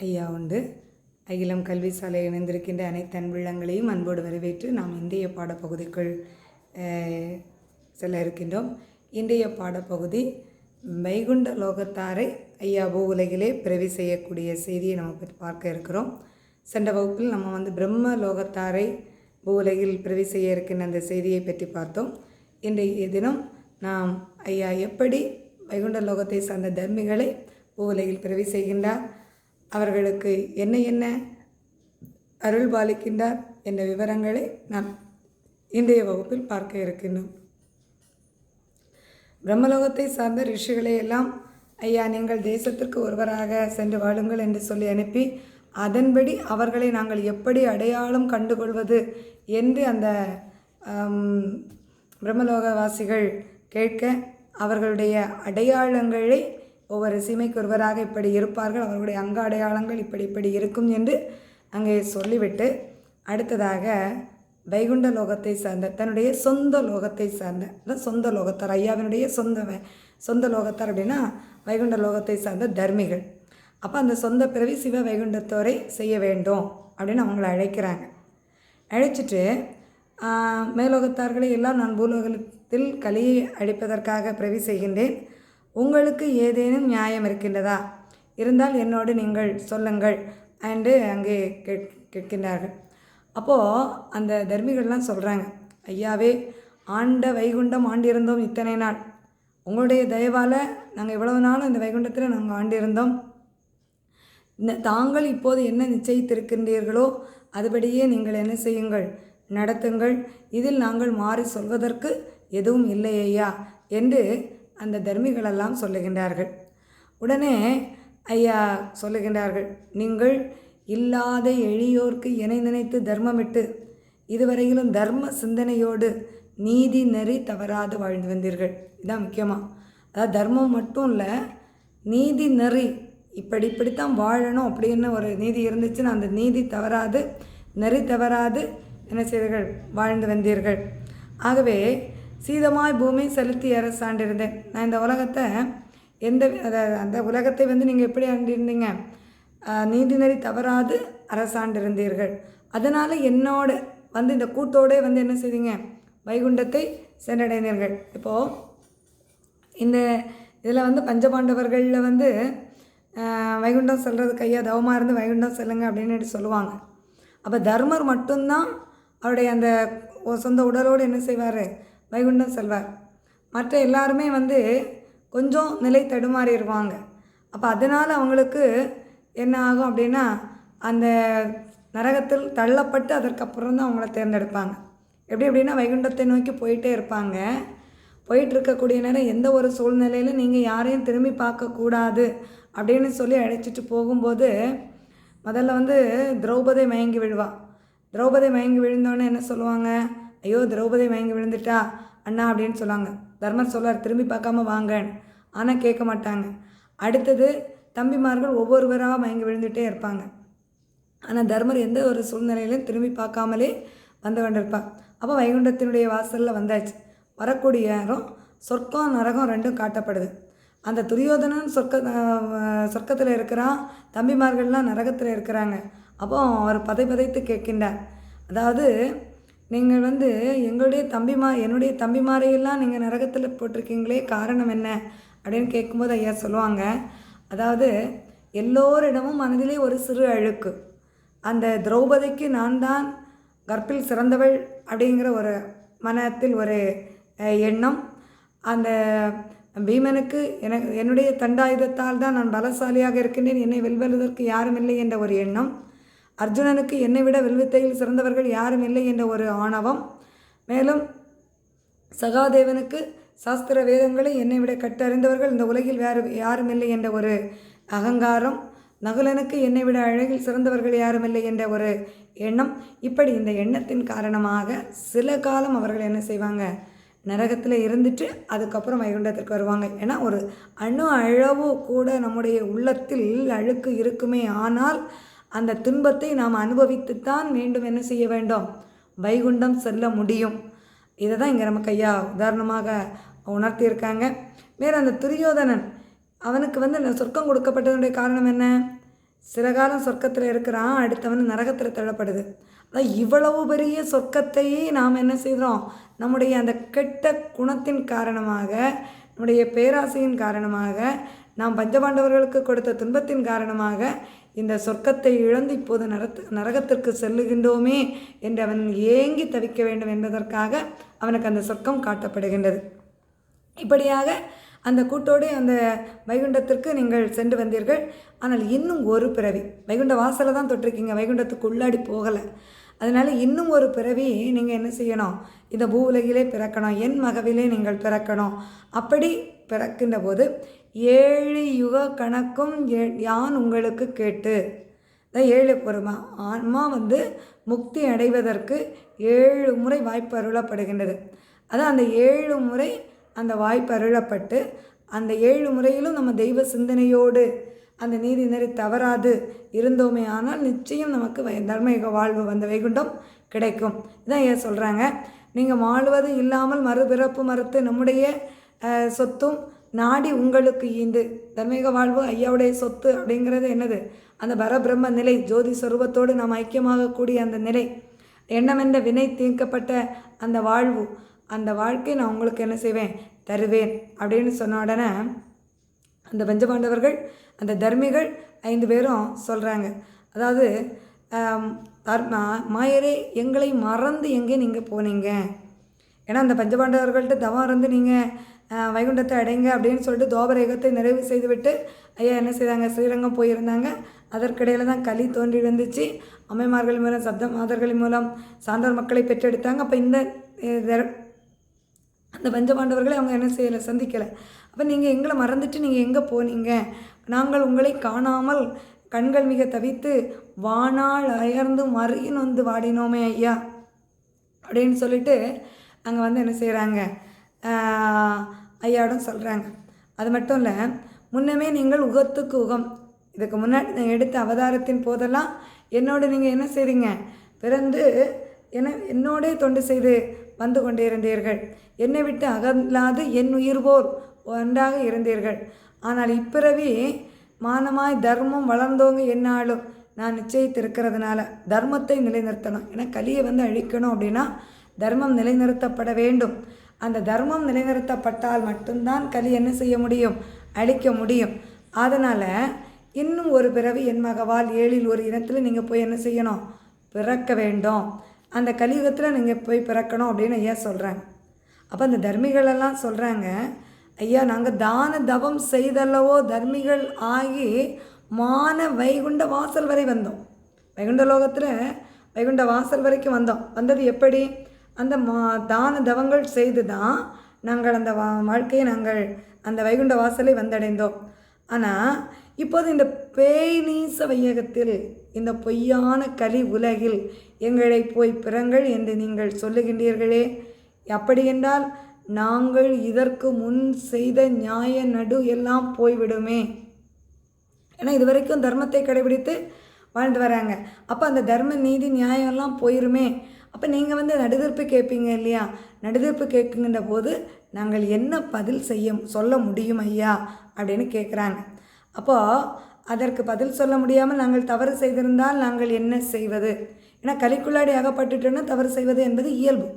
ஐயா உண்டு. அகிலம் கல்வி சாலை இணைந்திருக்கின்ற அனைத்து அன்புள்ளங்களையும் அன்போடு வரவேற்று நாம் இந்திய பாடப்பகுதிக்குள் செல்ல இருக்கின்றோம். இன்றைய பாடப்பகுதி வைகுண்ட லோகத்தாரை ஐயா பூ உலகிலே பிறவி செய்யக்கூடிய செய்தியை நம்ம பற்றி பார்க்க இருக்கிறோம். சென்ற வகுப்பில் நம்ம வந்து பிரம்ம லோகத்தாரை பூ உலகில் பிறவி செய்ய இருக்கின்ற அந்த செய்தியை பற்றி பார்த்தோம். இன்றைய தினம் நாம் ஐயா எப்படி வைகுண்ட லோகத்தை சார்ந்த தர்மிகளை பூ உலகில் பிறவி செய்கின்றார் அவர்களுக்கு என்ன என்ன அருள் பாலிக்கின்றார் என்ற விவரங்களை நாம் இன்றைய வகுப்பில் பார்க்க இருக்கின்றோம். பிரம்மலோகத்தை சார்ந்த ரிஷிகளை எல்லாம் ஐயா நீங்கள் தேசத்திற்கு ஒருவராக சென்று வாழுங்கள் என்று சொல்லி அனுப்பி அதன்படி அவர்களை நாங்கள் எப்படி அடையாளம் கண்டுகொள்வது என்று அந்த பிரம்மலோகவாசிகள் கேட்க அவர்களுடைய அடையாளங்களை ஒவ்வொரு சீமைக்கு ஒருவராக இப்படி இருப்பார்கள் அவர்களுடைய அங்க அடையாளங்கள் இப்படி இப்படி இருக்கும் என்று அங்கே சொல்லிவிட்டு அடுத்ததாக வைகுண்ட லோகத்தை சார்ந்த தன்னுடைய சொந்த லோகத்தை சார்ந்த அதான் சொந்த லோகத்தார் ஐயாவினுடைய சொந்த சொந்த லோகத்தார் அப்படின்னா வைகுண்ட லோகத்தை சார்ந்த தர்மிகள். அப்போ அந்த சொந்த பிறவி சிவ வைகுண்டத்தோரை செய்ய வேண்டும் அப்படின்னு அவங்கள அழைக்கிறாங்க. அழைச்சிட்டு மேலோகத்தார்களை எல்லாம் நான் பூலோகத்தில் கலியை அழிப்பதற்காக பிறவி செய்கின்றேன். உங்களுக்கு ஏதேனும் நியாயம் இருக்கின்றதா? இருந்தால் என்னோடு நீங்கள் சொல்லுங்கள் அண்டு அங்கே கேட் கேட்கின்றார்கள். அப்போது அந்த தர்மிகள்லாம் சொல்கிறாங்க ஐயாவே ஆண்ட வைகுண்டம் ஆண்டிருந்தோம் இத்தனை நாள். உங்களுடைய தயவால் நாங்கள் இவ்வளவு நாள் இந்த வைகுண்டத்தில் நாங்கள் ஆண்டிருந்தோம். இந்த- தாங்கள் இப்போது என்ன நிச்சயித்திருக்கின்றீர்களோ அதுபடியே நீங்கள் என்ன செய்யுங்கள் நடத்துங்கள். இதில் நாங்கள் மாறி சொல்வதற்கு எதுவும் இல்லை ஐயா என்று அந்த தர்மிகளெல்லாம் சொல்லுகின்றார்கள். உடனே ஐயா சொல்லுகின்றார்கள் நீங்கள் இல்லாத எளியோர்க்கு இணை நினைத்து தர்மமிட்டு இதுவரையிலும் தர்ம சிந்தனையோடு நீதி நெறி தவறாது வாழ்ந்து வந்தீர்கள். இதான் முக்கியமாக அதாவது தர்மம் மட்டும் இல்லை நீதி நெறி இப்படி இப்படித்தான் வாழணும் அப்படின்னு ஒரு நீதி இருந்துச்சுன்னா அந்த நீதி தவறாது நெறி தவறாது என்ன செய்தீர்கள் வாழ்ந்து வந்தீர்கள். ஆகவே சீதமாய் பூமி செலுத்தி அரசாண்டிருந்தேன். நான் இந்த உலகத்தை எந்த அதாவது அந்த உலகத்தை வந்து நீங்கள் எப்படி ஆண்டிருந்தீங்க? ஆஹ், நீதி நெறி தவறாது அரசாண்டிருந்தீர்கள். அதனால் என்னோட வந்து இந்த கூட்டோடே வந்து என்ன செய்தீங்க? வைகுண்டத்தை சென்றடைந்தீர்கள். இப்போது இந்த இதில் வந்து பஞ்சபாண்டவர்களில் வந்து வைகுண்டம் செல்கிறது கையாக தவமாக இருந்து வைகுண்டம் செல்லுங்க அப்படின்னு சொல்லுவாங்க. அப்போ தர்மர் மட்டும்தான் அவருடைய அந்த சொந்த உடலோடு என்ன செய்வார்? வைகுண்டம் செல்வார். மற்ற எல்லாருமே வந்து கொஞ்சம் நிலை தடுமாறிடுவாங்க. அப்போ அதனால் அவங்களுக்கு என்ன ஆகும் அப்படின்னா அந்த நரகத்தில் தள்ளப்பட்டு அதற்கப்புறம் தான் அவங்கள தேர்ந்தெடுப்பாங்க. எப்படி அப்படின்னா வைகுண்டத்தை நோக்கி போயிட்டே இருப்பாங்க. போயிட்டு இருக்கக்கூடிய நேரம் எந்த ஒரு சூழ்நிலையிலும் நீங்கள் யாரையும் திரும்பி பார்க்கக்கூடாது அப்படின்னு சொல்லி அழைச்சிட்டு போகும்போது முதல்ல வந்து திரௌபதி மயங்கி விழுவா. திரௌபதி மயங்கி விழுந்தோடனே என்ன சொல்லுவாங்க? ஐயோ திரௌபதி மயங்கி விழுந்துட்டா? அண்ணா அப்படின்னு சொல்லுவாங்க தர்மர் சொல்வார் திரும்பி பார்க்காம வாங்க ஆனால் கேட்க மாட்டாங்க. அடுத்தது தம்பிமார்கள் ஒவ்வொருவராக மயங்கி விழுந்துட்டே இருப்பாங்க. ஆனால் தர்மர் எந்த ஒரு சூழ்நிலையிலும் திரும்பி பார்க்காமலே வந்து கொண்டிருப்பார் அப்போ வைகுண்டத்தினுடைய வாசலில் வந்தாச்சு. வரக்கூடிய நேரம் சொர்க்கம் நரகம் ரெண்டும் காட்டப்படுது. அந்த துரியோதனன் சொர்க்க சொர்க்கத்தில் இருக்கிறான் தம்பிமார்கள்லாம் நரகத்தில் இருக்கிறாங்க. அப்போ அவர் பதை பதைத்து கேட்கின்றார். அதாவது நீங்கள் வந்து எங்களுடைய தம்பிமா என்னுடைய தம்பிமாரையெல்லாம் நீங்கள் நரகத்தில் போட்டிருக்கீங்களே காரணம் என்ன? அப்படின்னு கேட்கும்போது ஐயா சொல்லுவாங்க. அதாவது எல்லோரிடமும் மனதிலே ஒரு சிறு அழுக்கு. அந்த திரௌபதிக்கு நான் தான் கற்பில் சிறந்தவள் அப்படிங்கிற ஒரு மனத்தில் ஒரு எண்ணம். அந்த பீமனுக்கு எனக்கு என்னுடைய தண்டாயுதத்தால் தான் நான் பலசாலியாக இருக்கின்றேன். என்னை வெல்வெல்வதற்கு யாரும் இல்லை என்ற ஒரு எண்ணம். அர்ஜுனனுக்கு என்னை விட வில்வித்தையில் சிறந்தவர்கள் யாரும் இல்லை என்ற ஒரு ஆணவம். மேலும் சகாதேவனுக்கு சாஸ்திர வேதங்களை என்னை விட கற்றறிந்தவர்கள் இந்த உலகில் வேறு யாரும் இல்லை என்ற ஒரு அகங்காரம். நகுலனுக்கு என்னை விட அழகில் சிறந்தவர்கள் யாரும் இல்லை என்ற ஒரு எண்ணம். இப்படி இந்த எண்ணத்தின் காரணமாக சில காலம் அவர்கள் என்ன செய்வாங்க? நரகத்தில் இருந்துட்டு அதுக்கப்புறம் வைகுண்டத்திற்கு வருவாங்க. ஏன்னா ஒரு அணு அளவு கூட நம்முடைய உள்ளத்தில் அழுக்கு இருக்குமே. ஆனால் அந்த துன்பத்தை நாம் அனுபவித்துத்தான் மீண்டும் என்ன செய்ய வேண்டும்? வைகுண்டம் செல்ல முடியும். இதை தான் இங்கே நமக்கு ஐயா உதாரணமாக உணர்த்தியிருக்காங்க. வேறு அந்த துரியோதனன் அவனுக்கு வந்து இந்த சொர்க்கம் கொடுக்கப்பட்டதனுடைய காரணம் என்ன? சில காலம் சொர்க்கத்தில் இருக்கிறான் அடுத்தவன் நரகத்தில் தள்ளப்படுது. அதான் இவ்வளவு பெரிய சொர்க்கத்தையே நாம் என்ன செய்கிறோம்? நம்முடைய அந்த கெட்ட குணத்தின் காரணமாக நம்முடைய பேராசையின் காரணமாக நாம் பஞ்சபாண்டவர்களுக்கு கொடுத்த துன்பத்தின் காரணமாக இந்த சொர்க்கத்தை இழந்து இப்போது நரத்து நரகத்திற்கு செல்லுகின்றோமே என்று அவன் ஏங்கி தவிக்க வேண்டும் என்பதற்காக அவனுக்கு அந்த சொர்க்கம் காட்டப்படுகின்றது. இப்படியாக அந்த கூட்டோடு அந்த வைகுண்டத்திற்கு நீங்கள் சென்று வந்தீர்கள். ஆனால் இன்னும் ஒரு பிறவி வைகுண்ட வாசலை தான் தொட்டிருக்கீங்க வைகுண்டத்துக்கு உள்ளாடி போகலை. அதனால் இன்னும் ஒரு பிறவி நீங்கள் என்ன செய்யணும்? இந்த பூவுலகிலே பிறக்கணும் என் மகவிலே நீங்கள் பிறக்கணும். அப்படி பிறக்கின்ற போது ஏழு யுக கணக்கும் யான் உங்களுக்கு கேட்டு. ஏழு பொறுமா ஆன்மா வந்து முக்தி அடைவதற்கு ஏழு முறை வாய்ப்பு அருளப்படுகின்றது. அதான் அந்த ஏழு முறை அந்த வாய்ப்பு அருளப்பட்டு அந்த ஏழு முறையிலும் நம்ம தெய்வ சிந்தனையோடு அந்த நீதி நெறி தவறாது இருந்தோமே ஆனால் நிச்சயம் நமக்கு தர்மயுக வாழ்வு வந்த வைகுண்டம் கிடைக்கும். இதான் ஏன் சொல்கிறாங்க நீங்கள் வாழ்வது இல்லாமல் மறுபிறப்பு மறுத்து நம்முடைய சொத்தும் நாடி உங்களுக்கு ஈந்து தர்மீக வாழ்வு ஐயாவுடைய சொத்து அப்படிங்கிறது என்னது? அந்த பரபிரம்ம நிலை ஜோதி சொரூபத்தோடு நாம் ஐக்கியமாகக்கூடிய அந்த நிலை. எண்ணமென்ற வினை தீர்க்கப்பட்ட அந்த வாழ்வு. அந்த வாழ்க்கை நான் உங்களுக்கு என்ன செய்வேன்? தருவேன் அப்படின்னு சொன்ன உடனே அந்த பஞ்சபாண்டவர்கள் அந்த தர்மிகள் ஐந்து பேரும் சொல்கிறாங்க அதாவது மாயரே எங்களை மறந்து எங்கே நீங்கள் போனீங்க? ஏன்னா அந்த பஞ்சபாண்டவர்கள்ட்ட தவம் இருந்து நீங்கள் வைகுண்டத்தை அடைங்க அப்படின்னு சொல்லிட்டு தோபரேகத்தை நிறைவு செய்துவிட்டு ஐயா என்ன செய்தாங்க? ஸ்ரீரங்கம் போயிருந்தாங்க. அதற்கிடையில் தான் களி தோன்றி வந்துச்சு அம்மைமார்கள் மூலம் சப்த மாதர்கள் மூலம் சான்றோர் மக்களை பெற்றெடுத்தாங்க. அப்போ இந்த அந்த பஞ்சபாண்டவர்களை அவங்க என்ன செய்யலை? சந்திக்கலை. அப்போ நீங்கள் எங்களை மறந்துட்டு நீங்கள் எங்கே போனீங்க? நாங்கள் உங்களை காணாமல் கண்கள் மிக தவித்து வானால் அயர்ந்து மறியின் வந்து வாடினோமே ஐயா அப்படின்னு சொல்லிட்டு அங்கே வந்து என்ன செய்கிறாங்க ஐயாவிடம் சொல்கிறாங்க அது மட்டும் இல்லை முன்னமே நீங்கள் உகத்துக்கு உகம். இதுக்கு முன்னாடி நான் எடுத்த அவதாரத்தின் போதெல்லாம் என்னோட நீங்கள் என்ன செய்றீங்க? பிறந்து என என்னோடே தொண்டு செய்து வந்து கொண்டிருந்தீர்கள். என்னை விட்டு அகலாது என் உயிர் போல் ஒன்றாக இருந்தீர்கள். ஆனால் இப்பிறவி மானமாய் தர்மம் வளர்ந்தவங்க என்னாலும் நான் நிச்சயித்திருக்கிறதுனால தர்மத்தை நிலைநிறுத்தணும். ஏன்னா கலியை வந்து அழிக்கணும் அப்படின்னா தர்மம் நிலைநிறுத்தப்பட வேண்டும். அந்த தர்மம் நிலைநிறுத்தப்பட்டால் மட்டும்தான் கலி என்ன செய்ய முடியும்? அழிக்க முடியும். அதனால் இன்னும் ஒரு பிறவி என் மகவால் ஏழில் ஒரு இனத்தில் நீங்கள் போய் என்ன செய்யணும்? பிறக்க வேண்டும். அந்த கலியுகத்தில் நீங்கள் போய் பிறக்கணும் அப்படின்னு ஐயா சொல்கிறாங்க அப்போ அந்த தர்மிகளெல்லாம் சொல்கிறாங்க ஐயா நாங்கள் தான தவம் செய்தல்லவோ தர்மிகள் ஆகி மான வைகுண்ட வாசல் வரை வந்தோம். வைகுண்ட லோகத்தில் வைகுண்ட வாசல் வரைக்கும் வந்தோம். வந்தது எப்படி? அந்த மா தான தவங்கள் செய்து தான் நாங்கள் அந்த வா வாழ்க்கையை நாங்கள் அந்த வைகுண்ட வாசலை வந்தடைந்தோம். ஆனால் இப்போது இந்த பேய்நீச வையகத்தில் இந்த பொய்யான கலி உலகில் எங்களை போய் பிறங்கள் என்று நீங்கள் சொல்லுகின்றீர்களே. அப்படியென்றால் நாங்கள் இதற்கு முன் செய்த நியாய நடு எல்லாம் போய்விடுமே. ஏன்னா இது வரைக்கும் தர்மத்தை கடைபிடித்து வாழ்ந்து வராங்க. அப்போ அந்த தர்ம நீதி நியாயம்லாம் போயிருமே. அப்போ நீங்கள் வந்து நடுதீர்ப்பு கேட்பீங்க இல்லையா? நடுதீர்ப்பு கேட்குங்கிற போது நாங்கள் என்ன பதில் செய்ய சொல்ல முடியும் ஐயா? அப்படின்னு கேட்குறாங்க அப்போது அதற்கு பதில் சொல்ல முடியாமல் நாங்கள் தவறு செய்திருந்தால் நாங்கள் என்ன செய்வது? ஏன்னா கலிக்குள்ளாடி அகப்பட்டுட்டோன்னா தவறு செய்வது என்பது இயல்பு.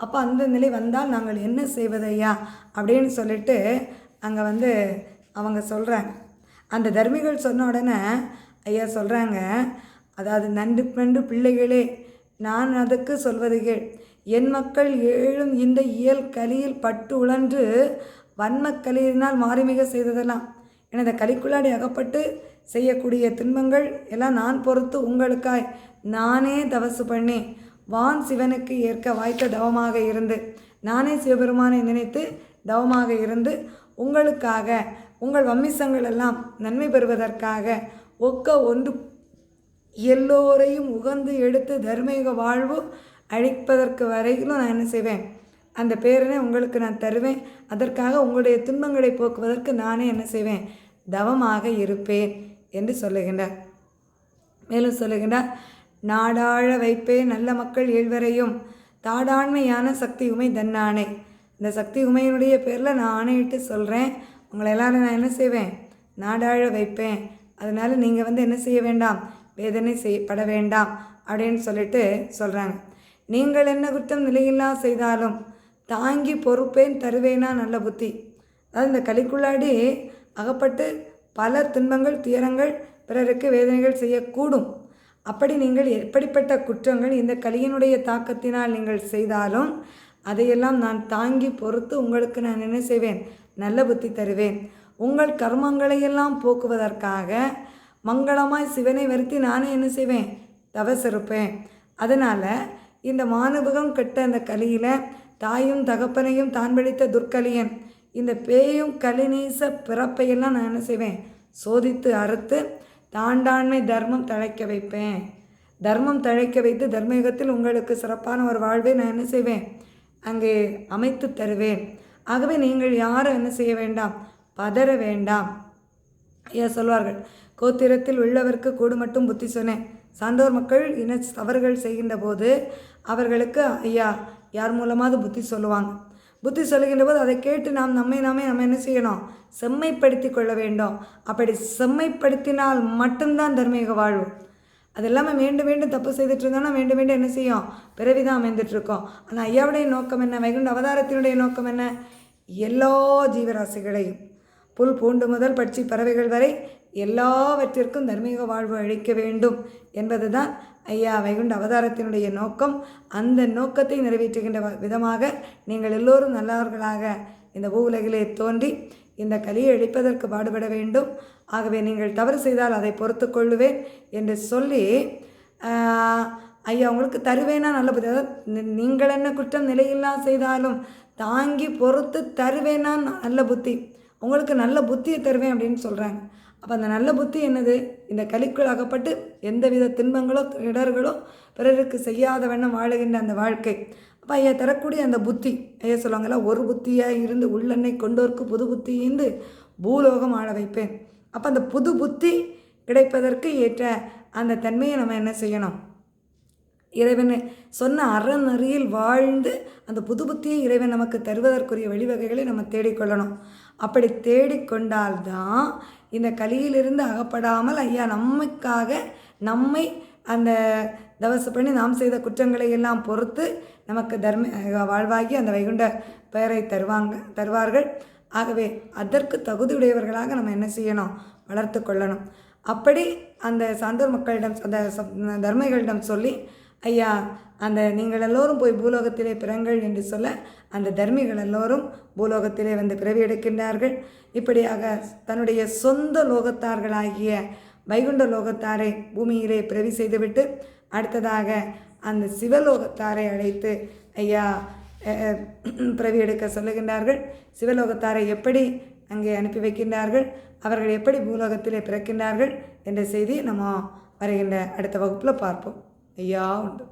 அப்போ அந்த நிலை வந்தால் நாங்கள் என்ன செய்வது ஐயா? அப்படின்னு சொல்லிட்டு அங்கே வந்து அவங்க சொல்கிறாங்க அந்த தர்மிகள் சொன்ன உடனே ஐயா சொல்கிறாங்க அதாவது நண்டு நண்டு பிள்ளைகளே நான் அதுக்கு சொல்வது கேள். என் மக்கள் ஏழும் இந்த இயல் கலியில் பட்டு உழன்று வன்மக்கலியினால் மாறிமிக செய்ததெல்லாம். எனது கலிக்குள்ளாடி அகப்பட்டு செய்யக்கூடிய துன்பங்கள் எல்லாம் நான் பொறுத்து உங்களுக்காய் நானே தவசு பண்ணி வான் சிவனுக்கு ஏற்க வாய்த்த தவமாக இருந்து நானே சிவபெருமானை நினைத்து தவமாக இருந்து உங்களுக்காக உங்கள் வம்மிசங்கள் எல்லாம் நன்மை பெறுவதற்காக ஒக்க ஒன்று எல்லோரையும் உகந்து எடுத்து தர்மயுக வாழ்வு அழிப்பதற்கு வரையிலும் நான் என்ன செய்வேன்? அந்த பேரனை உங்களுக்கு நான் தருவேன். அதற்காக உங்களுடைய துன்பங்களை போக்குவதற்கு நானே என்ன செய்வேன்? தவமாக இருப்பேன் என்று சொல்லுகின்றார். மேலும் சொல்லுகின்றார் நாடாழ வைப்பே நல்ல மக்கள் ஏழ்வரையும் தாடாண்மையான சக்தி உமை தன்னானே. இந்த சக்தி உமையினுடைய பேரில் நான் ஆணையிட்டு சொல்கிறேன் உங்களை எல்லாரும் நான் என்ன செய்வேன்? நாடாழ வைப்பேன். அதனால் நீங்கள் வந்து என்ன செய்ய வேண்டாம்? வேதனை செய்யப்பட வேண்டாம் அப்படின்னு சொல்லிட்டு சொல்கிறாங்க நீங்கள் என்ன குற்றம் நிலையில்லா செய்தாலும் தாங்கி பொறுப்பேன் தருவேனா நல்ல புத்தி. அதாவது இந்த கலிக்குள்ளாடி அகப்பட்டு பல துன்பங்கள் துயரங்கள் பிறருக்கு வேதனைகள் செய்யக்கூடும். அப்படி நீங்கள் எப்படிப்பட்ட குற்றங்கள் இந்த கலியினுடைய தாக்கத்தினால் நீங்கள் செய்தாலும் அதையெல்லாம் நான் தாங்கி பொறுத்து உங்களுக்கு நான் என்ன செய்வேன்? நல்ல புத்தி தருவேன். உங்கள் கர்மங்களையெல்லாம் போக்குவதற்காக மங்களமாய் சிவனை வருத்தி நானே என்ன செய்வேன்? தவசிருப்பேன் அதனால் இந்த மானுபகம் கெட்ட அந்த கலியில் தாயும் தகப்பனையும் தான் பிடித்த துர்க்கலியன். இந்த பேயும் கலிநீச பிறப்பையெல்லாம் நான் என்ன செய்வேன்? சோதித்து அறுத்து தாண்டாண்மை தர்மம் தழைக்க வைப்பேன். தர்மம் தழைக்க வைத்து தர்மயுகத்தில் உங்களுக்கு சிறப்பான ஒரு வாழ்வை நான் என்ன செய்வேன்? அங்கே அமைத்து தருவேன். ஆகவே நீங்கள் யாரும் என்ன செய்ய வேண்டாம்? பதற வேண்டாம். ஐயா சொல்வார்கள் கோத்திரத்தில் உள்ளவர்க்கு கூடு மட்டும் புத்தி சொன்னேன். சான்றோர் மக்கள் இன தவறுகள் செய்கின்ற போது அவர்களுக்கு ஐயா யார் மூலமாவது புத்தி சொல்லுவாங்க. புத்தி சொல்லுகின்ற போது அதை கேட்டு நாம் நம்மை நாமே நம்ம என்ன செய்யணும்? செம்மைப்படுத்தி கொள்ள வேண்டும். அப்படி செம்மைப்படுத்தினால் மட்டும்தான் தர்மீக வாழ்வு. அது இல்லாமல் மீண்டும் மீண்டும் தப்பு செய்துட்டு இருந்தோம்னா மீண்டும் மீண்டும் என்ன செய்யும்? பிறவிதான் அமைந்துட்டுருக்கோம். அமைந்துட்டு இருக்கோம் ஆனால் ஐயாவுடைய நோக்கம் என்ன? வைகுண்ட அவதாரத்தினுடைய நோக்கம் என்ன? எல்லா ஜீவராசிகளையும். புல் பூண்டு முதல் பட்சி பறவைகள் வரை எல்லாவற்றிற்கும் தர்மீக வாழ்வு அளிக்க வேண்டும் என்பது தான் ஐயா வைகுண்ட அவதாரத்தினுடைய நோக்கம். அந்த நோக்கத்தை நிறைவேற்றுகின்ற வ- விதமாக நீங்கள் எல்லோரும் நல்லவர்களாக இந்த பூ உலகிலே தோன்றி இந்த கலியை அழிப்பதற்கு பாடுபட வேண்டும். ஆகவே நீங்கள் தவறு செய்தால் அதை பொறுத்து கொள்ளுவேன் என்று சொல்லி ஐயா உங்களுக்கு தருவேனா நல்ல புத்தி? அதாவது நீங்கள் என்ன குற்றம் நிலையில்லா செய்தாலும் தாங்கி பொறுத்து தருவேனா நல்ல புத்தி? உங்களுக்கு நல்ல புத்தியை தருவேன் அப்படின்னு சொல்கிறாங்க அப்போ அந்த நல்ல புத்தி என்னது? இந்த கலிக்குள் அகப்பட்டு எந்தவித துன்பங்களோ இடர்களோ பிறருக்கு செய்யாதவண்ணம் வாழுகின்ற அந்த வாழ்க்கை. அப்போ ஐயா தரக்கூடிய அந்த புத்தி ஐயா சொல்லுவாங்கல்ல ஒரு புத்தியாக இருந்து உள்ளெண்ணை கொண்டோர்க்கு புது புத்தி ஈந்து பூலோகம் ஆள வைப்பேன். அப்போ அந்த புது புத்தி கிடைப்பதற்கு ஏற்ற அந்த தன்மையை நம்ம என்ன செய்யணும்? இறைவன் சொன்ன அறநெறியில் வாழ்ந்து அந்த புது புத்தியை இறைவன் நமக்கு தருவதற்குரிய வழிவகைகளை நம்ம தேடிக்கொள்ளணும். அப்படி தேடிக்கொண்டால்தான் இந்த கலியிலிருந்து அகப்படாமல் ஐயா நம்மைக்காக நம்மை அந்த தவசு பண்ணி நாம் செய்த குற்றங்களை எல்லாம் பொறுத்து நமக்கு தர்ம வாழ்வாகி அந்த வைகுண்ட பெயரை தருவாங்க தருவார்கள். ஆகவே அதற்கு தகுதியுடையவர்களாக நம்ம என்ன செய்யணும்? வளர்த்து கொள்ளணும். அப்படி அந்த சான்றோர் மக்களிடம் அந்த சப்- சொல்லி ஐயா அந்த நீங்கள் எல்லோரும் போய் பூலோகத்திலே பிறங்கள் என்று சொல்ல அந்த தர்மிகள் எல்லோரும் பூலோகத்திலே வந்து பிறவி எடுக்கின்றார்கள். இப்படியாக தன்னுடைய சொந்த லோகத்தார்களாகிய வைகுண்ட லோகத்தாரை பூமியிலே பிறவி செய்துவிட்டு அடுத்ததாக அந்த சிவலோகத்தாரை அழைத்து ஐயா பிறவி எடுக்க சொல்லுகின்றார்கள். சிவலோகத்தாரை எப்படி அங்கே அனுப்பி வைக்கின்றார்கள்? அவர்கள் எப்படி பூலோகத்திலே பிறக்கின்றார்கள்? என்ற செய்தி நம்ம வருகின்ற அடுத்த வகுப்பில் பார்ப்போம். ஐயா உண்டு.